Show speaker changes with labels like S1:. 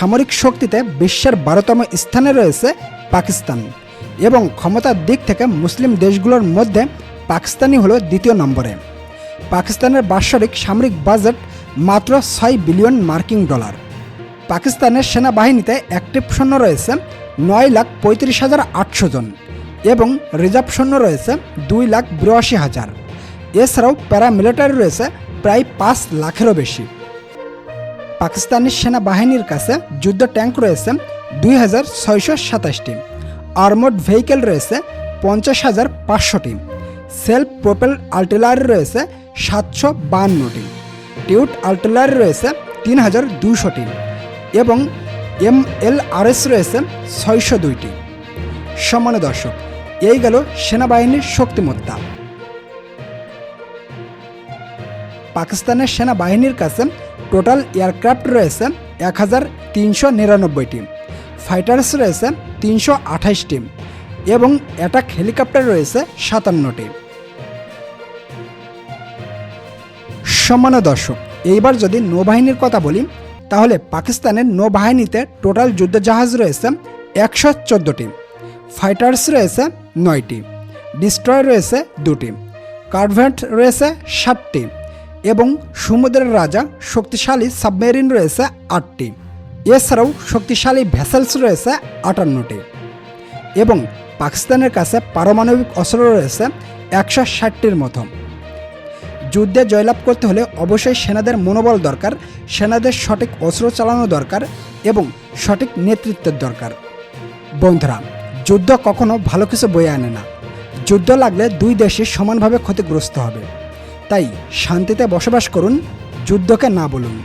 S1: সামরিক শক্তিতে বিশ্বের বারোতম স্থানে রয়েছে পাকিস্তান এবং ক্ষমতার দিক থেকে মুসলিম দেশগুলোর মধ্যে পাকিস্তানই হলো দ্বিতীয় নম্বরে। পাকিস্তানের বাৎসরিক সামরিক বাজেট মাত্র ছয় বিলিয়ন মার্কিন ডলার। পাকিস্তানের সেনাবাহিনীতে অ্যাক্টিভ সৈন্য রয়েছে নয় লাখ পঁয়ত্রিশ হাজার আটশো জন এবং রিজার্ভ সৈন্য রয়েছে দুই লাখ বিরাশি হাজার। এছাড়াও প্যারামিলিটারি রয়েছে প্রায় পাঁচ লাখেরও বেশি। পাকিস্তানি সেনাবাহিনীর কাছে যুদ্ধ ট্যাঙ্ক রয়েছে দুই হাজার ছয়শো সাতাশটি। আর্মড ভেহিকেল রয়েছে পঞ্চাশ হাজার পাঁচশোটি। সেলফ প্রোপেল আর্টিলারি রয়েছে সাতশো বাহান্নটি। টিউট আর্টিলারি রয়েছে তিন হাজার দুশোটি এবং এম এল আর এস রয়েছে ছয়শো দুইটি। সম্মান দর্শক, এই গেল সেনাবাহিনীর শক্তিমত্তা। পাকিস্তানের সেনাবাহিনীর কাছে টোটাল এয়ারক্রাফট রয়েছে এক হাজার তিনশো নিরানব্বইটি ফাইটার্স রয়েছে তিনশো আঠাশটি এবং অ্যাটাক হেলিকপ্টার রয়েছে সাতান্নটি সম্মানীয় দর্শক, এইবার যদি নৌবাহিনীর কথা বলি, তাহলে পাকিস্তানের নৌবাহিনীতে টোটাল যুদ্ধজাহাজ রয়েছে একশো চোদ্দোটি ফাইটার্স রয়েছে নয়টি ডিস্ট্রয় রয়েছে দুটি কার্ভেন্ট রয়েছে ষাটটি এবং সমুদ্রের রাজা শক্তিশালী সাবমেরিন রয়েছে আটটি। এছাড়াও শক্তিশালী ভেসেলস রয়েছে আটান্নটি। এবং পাকিস্তানের কাছে পারমাণবিক অস্ত্র রয়েছে একশো ষাটটির মতো। যুদ্ধে জয়লাভ করতে হলে অবশ্যই সেনাদের মনোবল দরকার, সেনাদের সঠিক অস্ত্র চালানো দরকার এবং সঠিক নেতৃত্বের দরকার। বন্ধুরা, যুদ্ধ কখনো ভালো কিছু বয়ে আনে না। যুদ্ধ লাগলে দুই দেশই সমানভাবে ক্ষতিগ্রস্ত হবে। তাই শান্তিতে বসবাস করুন যুদ্ধকে না বলুন।